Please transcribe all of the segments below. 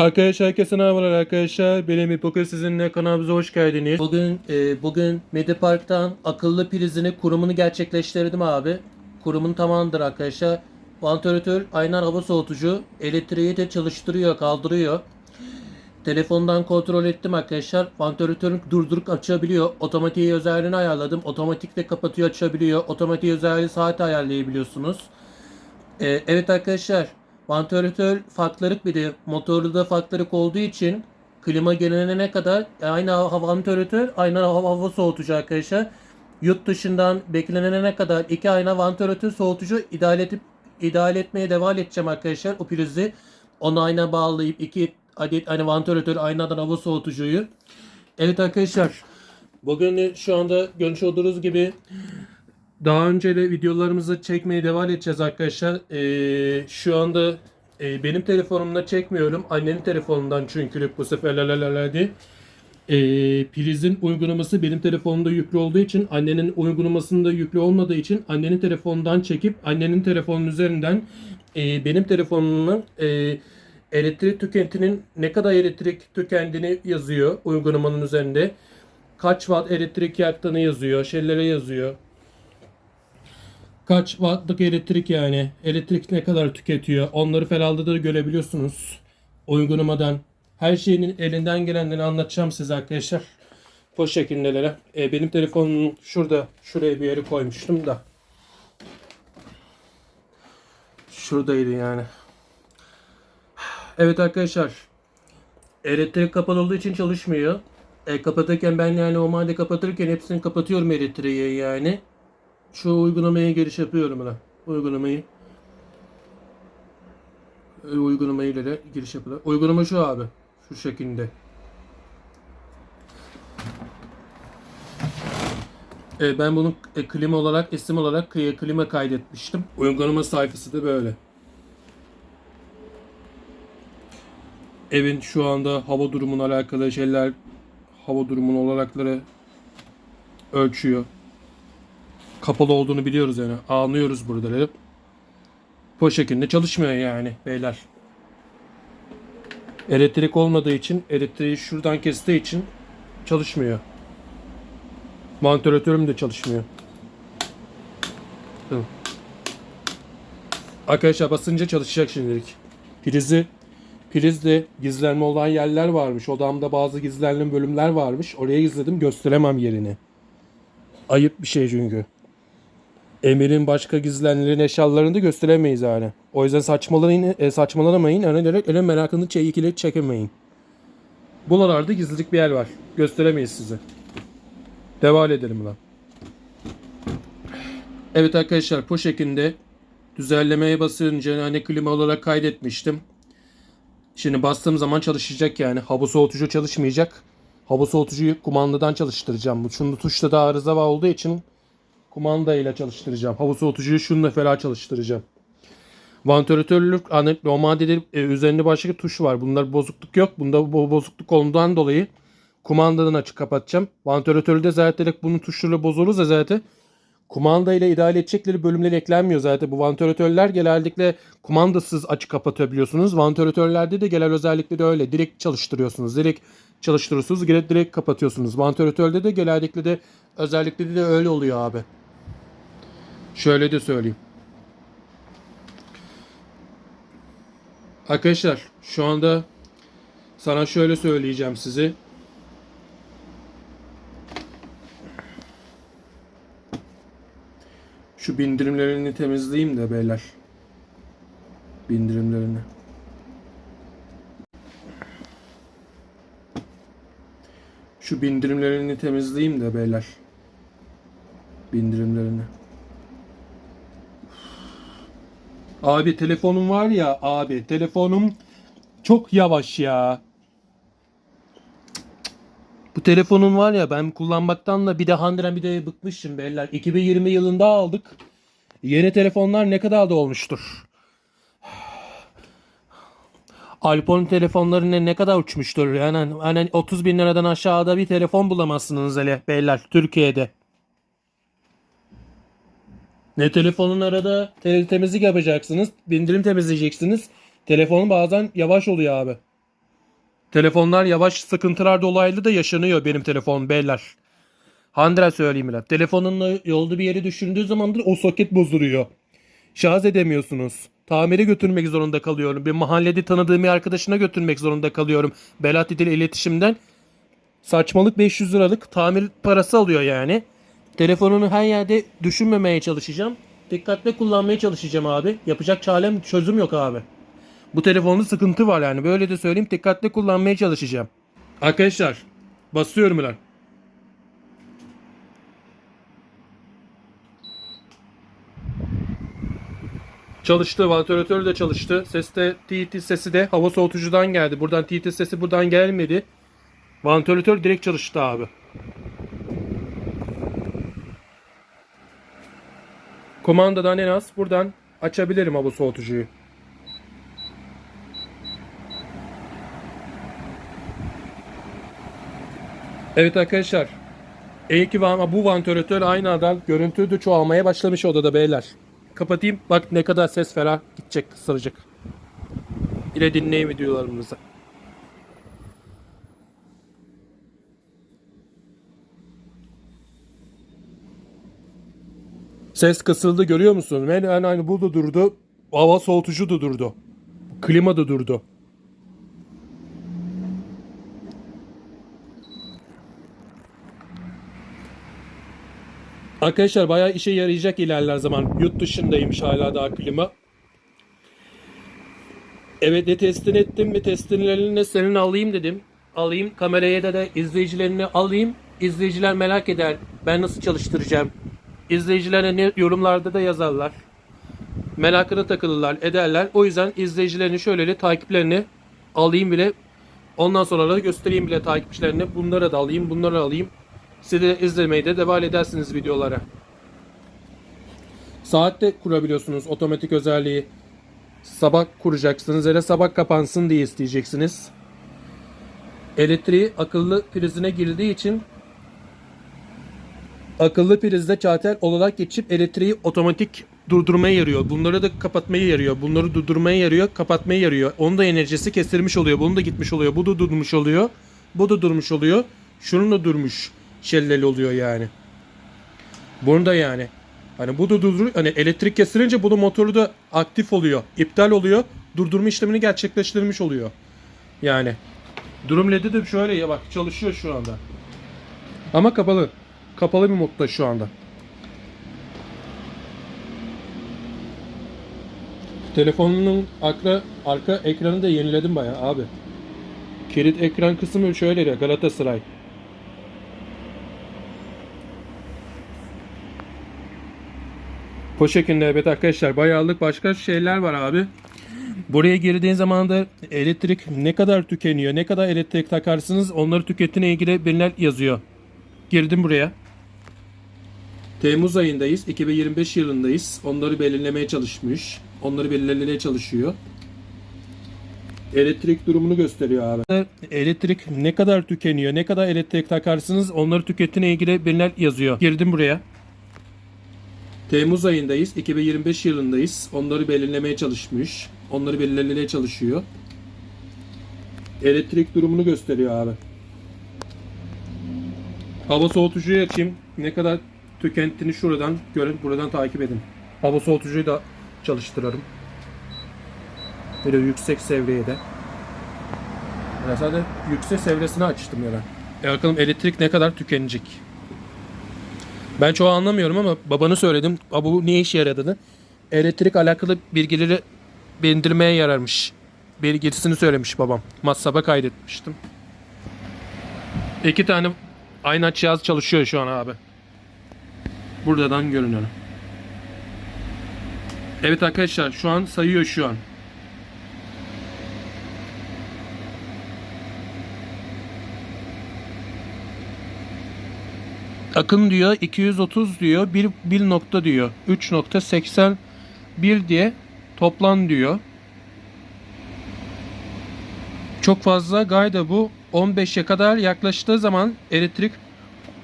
Arkadaşlar herkese merhabalar arkadaşlar. Benim İpokur sizinle kanalımıza hoş geldiniz. Bugün e, bugün Medipark'tan akıllı prizini kurumunu gerçekleştirdim abi. Kurumun tamamdır arkadaşlar. Vantilatör, aynar hava soğutucu, elektriği de çalıştırıyor, kaldırıyor. Telefondan kontrol ettim arkadaşlar. Vantilatörün durdurup açabiliyor. Otomatiği özelliğini ayarladım. Otomatik de kapatıyor açabiliyor. Otomatik özelliği saat ayarlayabiliyorsunuz. Ee, evet arkadaşlar. Vantilatör farklarık bir de motorlu da farklarık olduğu için klima gelene kadar aynı hava vantilatör aynı hava, hava soğutucu arkadaşlar. Yurt dışından beklenene kadar iki ayna vantilatör soğutucu idare edip idare etmeye devam edeceğim arkadaşlar. O prizi onu ayna bağlayıp iki adet hani vantilatör aynadan hava soğutucuyu. Evet arkadaşlar. Bugün şu anda görmüş olduğunuz gibi daha önce de videolarımızı çekmeye devam edeceğiz arkadaşlar. Ee, şu anda e, benim telefonumda çekmiyorum. Annenin telefonundan çünkü bu sefer lalalala Ee, prizin uygulaması benim telefonumda yüklü olduğu için annenin uygulamasında yüklü olmadığı için annenin telefonundan çekip annenin telefonun üzerinden e, benim telefonumun e, elektrik tüketinin ne kadar elektrik tükendiğini yazıyor uygulamanın üzerinde. Kaç watt elektrik yaktığını yazıyor, şeylere yazıyor kaç wattlık elektrik yani elektrik ne kadar tüketiyor onları falan da görebiliyorsunuz uygulamadan. Her şeyin elinden gelenleri anlatacağım size arkadaşlar. Bu şekildelere. E, benim telefonum şurada şuraya bir yere koymuştum da. Şuradaydı yani. Evet arkadaşlar. Elektrik kapalı olduğu için çalışmıyor. E, kapatırken ben yani normalde kapatırken hepsini kapatıyorum elektriği yani. Şu uygulamaya giriş yapıyorum buna. Uygulamayı. E, uygulamayı ile de giriş yapılır. Uygulama şu abi. Şu şekilde. E, ben bunu e, klima olarak, isim olarak e, klima kaydetmiştim. Uygulama sayfası da böyle. Evin şu anda hava durumuna alakalı şeyler, hava durumunun olanakları ölçüyor kapalı olduğunu biliyoruz yani. Anlıyoruz burada. Bu şekilde çalışmıyor yani beyler. Elektrik olmadığı için elektriği şuradan kestiği için çalışmıyor. Vantilatörüm de çalışmıyor. Tamam. Arkadaşlar basınca çalışacak şimdilik. Prizi prizde gizlenme olan yerler varmış. Odamda bazı gizlenme bölümler varmış. Oraya gizledim gösteremem yerini. Ayıp bir şey çünkü. Emir'in başka gizlenilen eşyalarını da gösteremeyiz yani. O yüzden saçmalayın, e, saçmalamayın. Öyle direkt öyle merakını çekili çekemeyin. Buralarda gizlilik bir yer var. Gösteremeyiz size. Devam edelim lan. Evet arkadaşlar bu şekilde düzenlemeye basınca hani klima olarak kaydetmiştim. Şimdi bastığım zaman çalışacak yani. Hava soğutucu çalışmayacak. Hava soğutucuyu kumandadan çalıştıracağım. Şunda tuşta da arıza olduğu için kumanda ile çalıştıracağım. Hava soğutucuyu şununla falan çalıştıracağım. Vantilatörlük hani normalde de e, üzerinde başka tuş var. Bunlar bozukluk yok. Bunda bu bozukluk olduğundan dolayı kumandadan açık kapatacağım. Vantilatörü de zaten direkt bunun tuşlarıyla bozulursa zaten kumanda ile idare edecekleri bölümler eklenmiyor zaten. Bu vantilatörler genellikle kumandasız açık kapatabiliyorsunuz. Vantilatörlerde de genel özellikle de öyle. Direkt çalıştırıyorsunuz. Direkt çalıştırıyorsunuz. Direkt, direkt kapatıyorsunuz. Vantilatörde de genellikle de özellikle de öyle oluyor abi. Şöyle de söyleyeyim. Arkadaşlar şu anda sana şöyle söyleyeceğim size. Şu bindirimlerini temizleyeyim de beyler. Bindirimlerini. Şu bindirimlerini temizleyeyim de beyler. Bindirimlerini. Abi telefonum var ya abi telefonum çok yavaş ya. Bu telefonum var ya ben kullanmaktan da bir de handiren bir de bıkmışım beyler. 2020 yılında aldık. Yeni telefonlar ne kadar da olmuştur. iPhone telefonları ne, ne kadar uçmuştur. Yani hani 30 bin liradan aşağıda bir telefon bulamazsınız hele beyler Türkiye'de. Ne telefonun arada te- temizlik yapacaksınız. Bindirim temizleyeceksiniz. Telefonun bazen yavaş oluyor abi. Telefonlar yavaş sıkıntılar dolaylı da yaşanıyor benim telefon beyler. Handra söyleyeyim bile. Telefonunla yolda bir yere düşürdüğü zamandır o soket bozuluyor. Şarj edemiyorsunuz. Tamire götürmek zorunda kalıyorum. Bir mahallede tanıdığım bir arkadaşına götürmek zorunda kalıyorum. Belat İdil iletişimden. Saçmalık 500 liralık tamir parası alıyor yani. Telefonunu her yerde düşünmemeye çalışacağım. Dikkatli kullanmaya çalışacağım abi. Yapacak çarem çözüm yok abi. Bu telefonda sıkıntı var yani. Böyle de söyleyeyim. Dikkatli kullanmaya çalışacağım. Arkadaşlar basıyorum lan. Çalıştı. Vantilatör de çalıştı. Ses de TT sesi de hava soğutucudan geldi. Buradan TT sesi buradan gelmedi. Vantilatör direkt çalıştı abi. Kumandadan en az buradan açabilirim hava soğutucuyu. Evet arkadaşlar. İyi ki van- bu vantilatör aynı adam görüntü de çoğalmaya başlamış odada beyler. Kapatayım. Bak ne kadar ses ferah gidecek kısılacak. Yine dinleyin videolarımızı. Ses kısıldı görüyor musun? Ben yani aynı bu durdu. Hava soğutucu da durdu. Klima da durdu. Arkadaşlar bayağı işe yarayacak ilerler zaman. Yurt dışındaymış hala daha klima. Evet de testini ettim ve testlerini senin alayım dedim. Alayım kameraya da, da izleyicilerini alayım. İzleyiciler merak eder. Ben nasıl çalıştıracağım? İzleyicilerine ne yorumlarda da yazarlar. Merakına takılırlar, ederler. O yüzden izleyicilerini şöyle takiplerini alayım bile. Ondan sonra da göstereyim bile takipçilerine. Bunları da alayım, bunları alayım. Siz de izlemeye de devam edersiniz videolara. Saat de kurabiliyorsunuz otomatik özelliği. Sabah kuracaksınız da sabah kapansın diye isteyeceksiniz. Elektriği akıllı prizine girdiği için akıllı prizde çarter olarak geçip elektriği otomatik durdurmaya yarıyor. Bunları da kapatmaya yarıyor. Bunları durdurmaya yarıyor, kapatmaya yarıyor. Onun da enerjisi kesilmiş oluyor. Bunun da gitmiş oluyor. Bu da durmuş oluyor. Bu da durmuş oluyor. Şunun da durmuş. Şelleli oluyor yani. Bunu da yani. Hani bu da durdur hani elektrik kesilince bunun motoru da aktif oluyor. iptal oluyor. Durdurma işlemini gerçekleştirmiş oluyor. Yani. Durum LED'i de şöyle ya bak çalışıyor şu anda. Ama kapalı. Kapalı bir modda şu anda. Telefonunun arka, arka ekranını da yeniledim bayağı abi. Kilit ekran kısmı şöyle ya Galatasaray. Bu şekilde evet arkadaşlar bayağılık başka şeyler var abi. Buraya girdiğin zaman da elektrik ne kadar tükeniyor, ne kadar elektrik takarsınız onları tükettiğine ilgili bilgiler yazıyor. Girdim buraya. Temmuz ayındayız. 2025 yılındayız. Onları belirlemeye çalışmış. Onları belirlemeye çalışıyor. Elektrik durumunu gösteriyor abi. Elektrik ne kadar tükeniyor, ne kadar elektrik takarsınız onları tükettiğine ilgili bilgiler yazıyor. Girdim buraya. Temmuz ayındayız. 2025 yılındayız. Onları belirlemeye çalışmış. Onları belirlemeye çalışıyor. Elektrik durumunu gösteriyor abi. Hava soğutucuyu açayım. Ne kadar tükettiğini şuradan görün. Buradan takip edin. Hava soğutucuyu da çalıştırarım. Böyle yüksek seviyede. Ben zaten yüksek seviyesini açtım ya ben. E bakalım elektrik ne kadar tükenecek. Ben çoğu anlamıyorum ama babanı söyledim. Bu ne işe yaradığını. Elektrik alakalı bilgileri bindirmeye yararmış. Bilgisini söylemiş babam. WhatsApp'a kaydetmiştim. İki tane aynı cihaz çalışıyor şu an abi. Buradan görünüyor. Evet arkadaşlar şu an sayıyor şu an. Akın diyor 230 diyor 1, 1 nokta diyor 3.81 diye toplam diyor. Çok fazla gayda bu 15'e kadar yaklaştığı zaman elektrik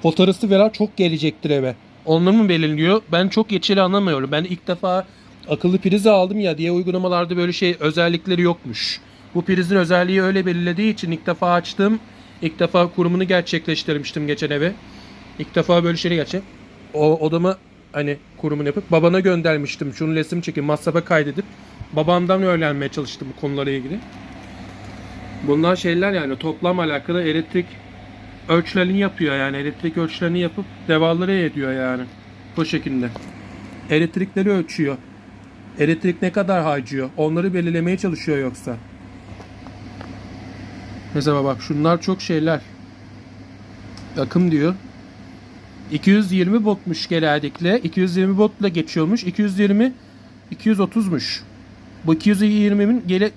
fotoğrafı veren çok gelecektir eve. Onları belirliyor? Ben çok geçeli anlamıyorum. Ben ilk defa akıllı priz aldım ya diye uygulamalarda böyle şey özellikleri yokmuş. Bu prizin özelliği öyle belirlediği için ilk defa açtım. İlk defa kurumunu gerçekleştirmiştim geçen eve. İlk defa böyle şeyleri gerçek. O odamı hani kurumunu yapıp babana göndermiştim. Şunu resim çekin, masrafa kaydedip babamdan öğrenmeye çalıştım bu konulara ilgili. Bunlar şeyler yani toplam alakalı elektrik ölçülerini yapıyor yani elektrik ölçülerini yapıp devalları ediyor yani bu şekilde. Elektrikleri ölçüyor. Elektrik ne kadar harcıyor? Onları belirlemeye çalışıyor yoksa. Mesela bak şunlar çok şeyler. Akım diyor. 220 voltmuş genellikle. 220 voltla geçiyormuş. 220 230'muş. Bu 220'nin gele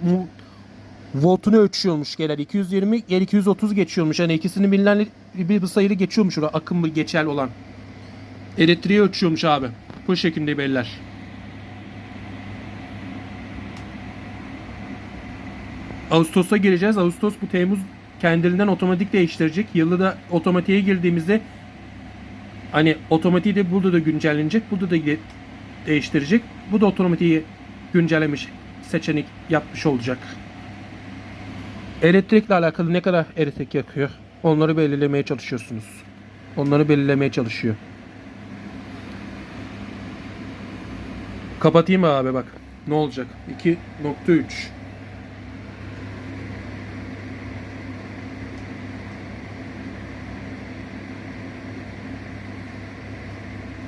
voltunu ölçüyormuş genel. 220 gel 230 geçiyormuş. Yani ikisinin bilinen bir sayılı geçiyormuş orada akım geçerli olan. Elektriği ölçüyormuş abi. Bu şekilde belirler. Ağustos'a gireceğiz. Ağustos bu Temmuz kendiliğinden otomatik değiştirecek. Yılı da otomatiğe girdiğimizde hani otomatiği de burada da güncellenecek. Burada da değiştirecek. Bu da otomatiği güncellemiş seçenek yapmış olacak. Elektrikle alakalı ne kadar elektrik yakıyor? Onları belirlemeye çalışıyorsunuz. Onları belirlemeye çalışıyor. Kapatayım abi bak. Ne olacak? 2.3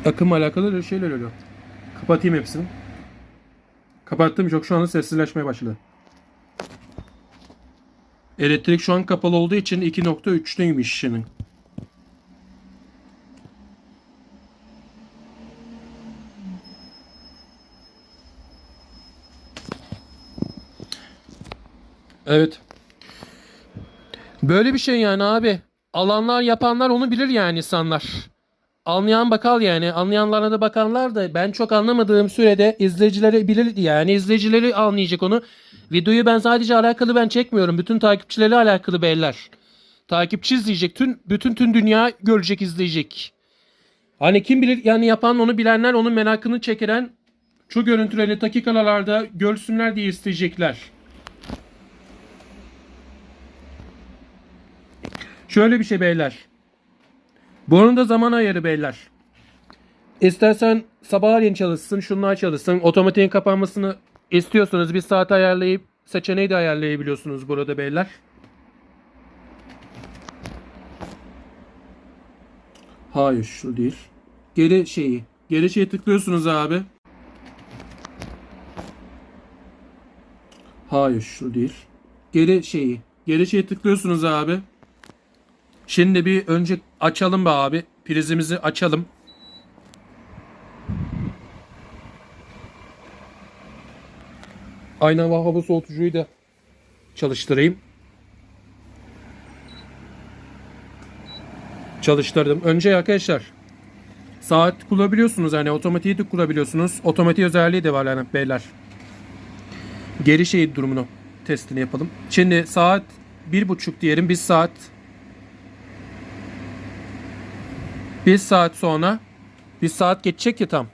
Akımla alakalı şeyler oluyor. Kapatayım hepsini. Kapattım çok şu anda sessizleşmeye başladı. Elektrik şu an kapalı olduğu için 2.3'teymiş işinin. Evet. Böyle bir şey yani abi. Alanlar yapanlar onu bilir yani insanlar. Anlayan bakal yani. Anlayanlarına da bakanlar da ben çok anlamadığım sürede izleyicileri bilir yani. izleyicileri anlayacak onu. Videoyu ben sadece alakalı ben çekmiyorum. Bütün takipçileri alakalı beyler. Takipçi izleyecek. Tüm, bütün tüm dünya görecek izleyecek. Hani kim bilir yani yapan onu bilenler onun merakını çekiren şu görüntüleri dakikalarda görsünler diye isteyecekler. Şöyle bir şey beyler. Bunun da zaman ayarı beyler. İstersen sabahleyin çalışsın, şunlar çalışsın. Otomatiğin kapanmasını istiyorsanız bir saat ayarlayıp seçeneği de ayarlayabiliyorsunuz burada beyler. Hayır şu değil. Geri şeyi. Geri şeye tıklıyorsunuz abi. Hayır şu değil. Geri şeyi. Geri şeye tıklıyorsunuz abi. Şimdi bir önce açalım be abi. Prizimizi açalım. Aynen ve hava soğutucuyu da çalıştırayım. Çalıştırdım. Önce arkadaşlar saat kurabiliyorsunuz yani otomatiği de kurabiliyorsunuz. Otomatik özelliği de var yani beyler. Geri şey durumunu testini yapalım. Şimdi saat bir buçuk diyelim. Bir saat Bir saat sonra bir saat geçecek ya tam.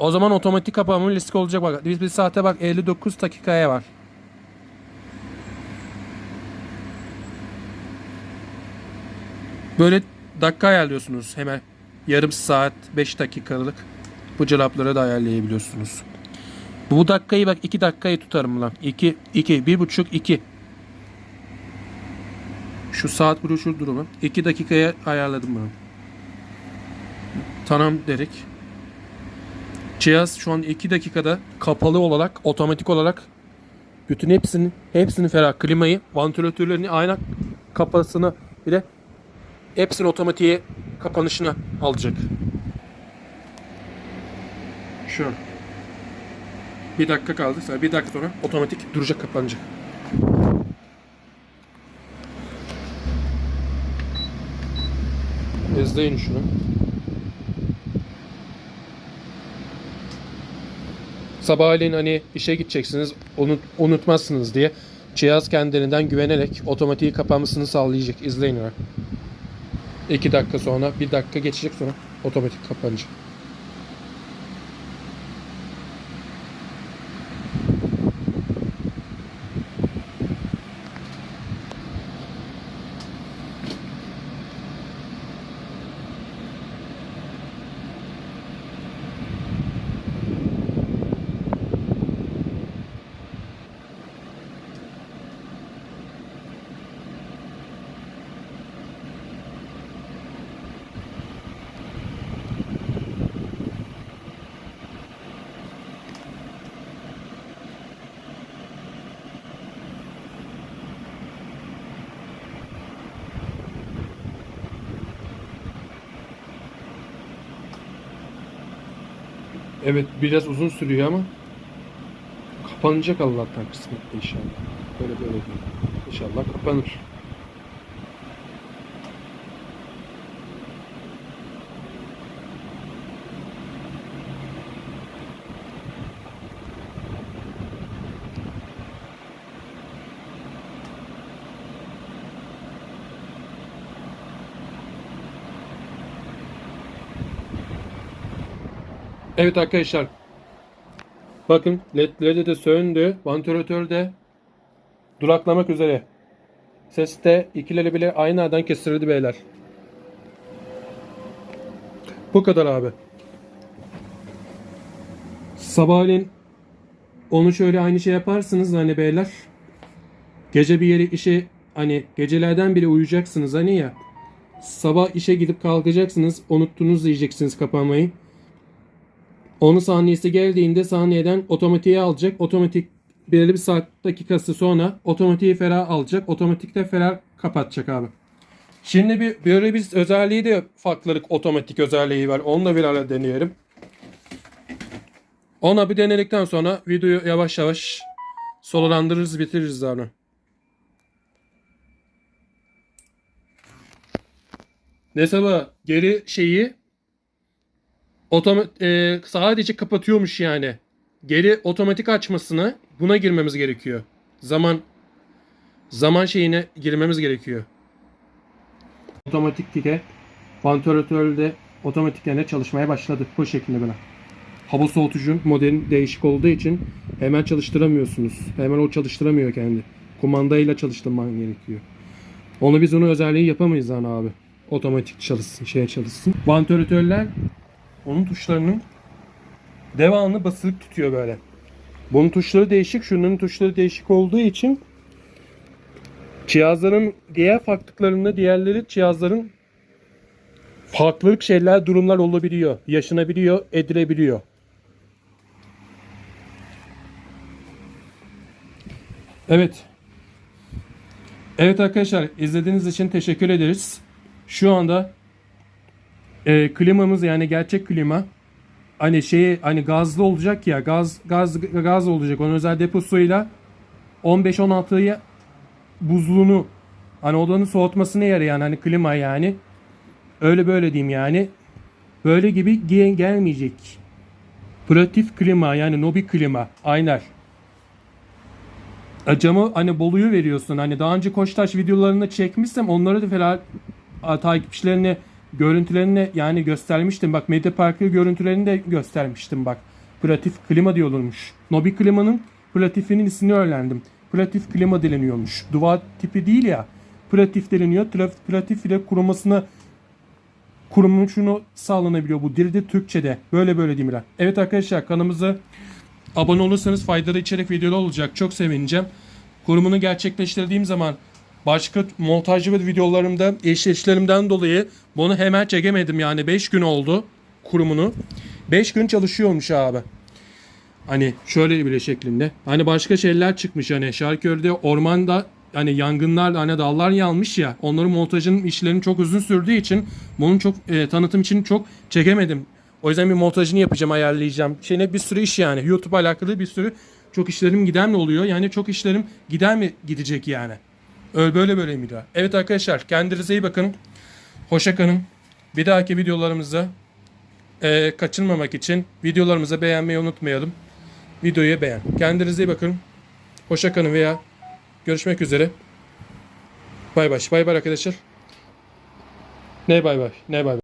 O zaman otomatik kapanma riski olacak bak. Biz bir saate bak 59 dakikaya var. Böyle dakika ayarlıyorsunuz hemen. Yarım saat 5 dakikalık bu cevapları da ayarlayabiliyorsunuz. Bu dakikayı bak 2 dakikayı tutarım lan. 2 2 bir buçuk 2. Şu saat broşür durumu. 2 dakikaya ayarladım bunu. Tamam dedik. Cihaz şu an 2 dakikada kapalı olarak otomatik olarak bütün hepsini hepsini ferah klimayı, vantilatörlerini, ayna kapasını bir de hepsini otomatiğe kapanışına alacak. Şu an. Bir dakika kaldı. Sonra bir dakika sonra otomatik duracak kapanacak. İzleyin şunu. Sabahleyin hani işe gideceksiniz unut, unutmazsınız diye cihaz kendiliğinden güvenerek otomatiği kapanmasını sağlayacak. İzleyin öyle. 2 dakika sonra 1 dakika geçecek sonra otomatik kapanacak. Evet biraz uzun sürüyor ama kapanacak Allah'tan kısmetli inşallah. Böyle böyle değil. İnşallah kapanır. Evet arkadaşlar. Bakın ledleri de söndü. Vantilatör de duraklamak üzere. Ses de ikileri bile aynı adan kesildi beyler. Bu kadar abi. Sabahleyin onu şöyle aynı şey yaparsınız hani beyler. Gece bir yere işe hani gecelerden bile uyuyacaksınız hani ya. Sabah işe gidip kalkacaksınız. Unuttunuz diyeceksiniz kapanmayı. Onun saniyesi geldiğinde saniyeden otomatiğe alacak. Otomatik belirli bir saat dakikası sonra otomatiği ferah alacak. Otomatikte ferah kapatacak abi. Şimdi bir böyle bir özelliği de farklılık otomatik özelliği var. Onu da bir ara deneyelim. Ona bir denedikten sonra videoyu yavaş yavaş solalandırırız bitiririz abi. Mesela geri şeyi Otoma- e, sadece kapatıyormuş yani. Geri otomatik açmasını buna girmemiz gerekiyor. Zaman zaman şeyine girmemiz gerekiyor. Otomatik tike vantilatörde otomatik yani çalışmaya başladı bu şekilde böyle. Hava soğutucu modeli değişik olduğu için hemen çalıştıramıyorsunuz. Hemen o çalıştıramıyor kendi. Kumandayla çalıştırman gerekiyor. Onu biz onu özelliği yapamayız yani abi. Otomatik çalışsın, şeye çalışsın. Vantilatörler onun tuşlarının devamlı basılı tutuyor böyle. Bunun tuşları değişik, şunların tuşları değişik olduğu için cihazların diğer farklılıklarında diğerleri cihazların farklılık şeyler, durumlar olabiliyor. Yaşanabiliyor, edilebiliyor. Evet. Evet arkadaşlar izlediğiniz için teşekkür ederiz. Şu anda e, klimamız yani gerçek klima hani şey hani gazlı olacak ya gaz gaz gaz olacak onun özel deposuyla 15-16'ya buzluğunu hani odanın soğutmasına yarayan hani klima yani öyle böyle diyeyim yani böyle gibi ge- gelmeyecek. Pratif klima yani nobi klima aynar. E, Camı hani Bolu'yu veriyorsun. Hani daha önce Koçtaş videolarını çekmişsem onları da falan takipçilerine görüntülerini yani göstermiştim. Bak Medya Parkı görüntülerini de göstermiştim bak. Pratif klima diyorlarmış. Nobi klimanın pratifinin ismini öğrendim. Pratif klima dileniyormuş. Duvar tipi değil ya. Pratif dileniyor. Traf- Pratif ile kurumasına kurumun şunu sağlanabiliyor bu dilde Türkçe'de. Böyle böyle ben. Evet arkadaşlar kanalımıza abone olursanız faydalı içerik videolar olacak. Çok sevineceğim. Kurumunu gerçekleştirdiğim zaman başka montajlı videolarımda eşleşlerimden dolayı bunu hemen çekemedim yani 5 gün oldu kurumunu. 5 gün çalışıyormuş abi. Hani şöyle bile şeklinde. Hani başka şeyler çıkmış hani Şarköy'de ormanda hani yangınlar hani dallar yanmış ya onların montajının işlerinin çok uzun sürdüğü için bunun çok e, tanıtım için çok çekemedim. O yüzden bir montajını yapacağım ayarlayacağım. Şeyine bir sürü iş yani YouTube alakalı bir sürü çok işlerim gider mi oluyor? Yani çok işlerim gider mi gidecek yani? Öyle böyle böyle mi daha? Evet arkadaşlar kendinize iyi bakın. Hoşça kalın. Bir dahaki videolarımızda e, kaçırmamak için videolarımızı beğenmeyi unutmayalım. Videoyu beğen. Kendinize iyi bakın. Hoşça kalın veya görüşmek üzere. Bay bay. Bay bay arkadaşlar. Ne bay bay? Ne bay bay?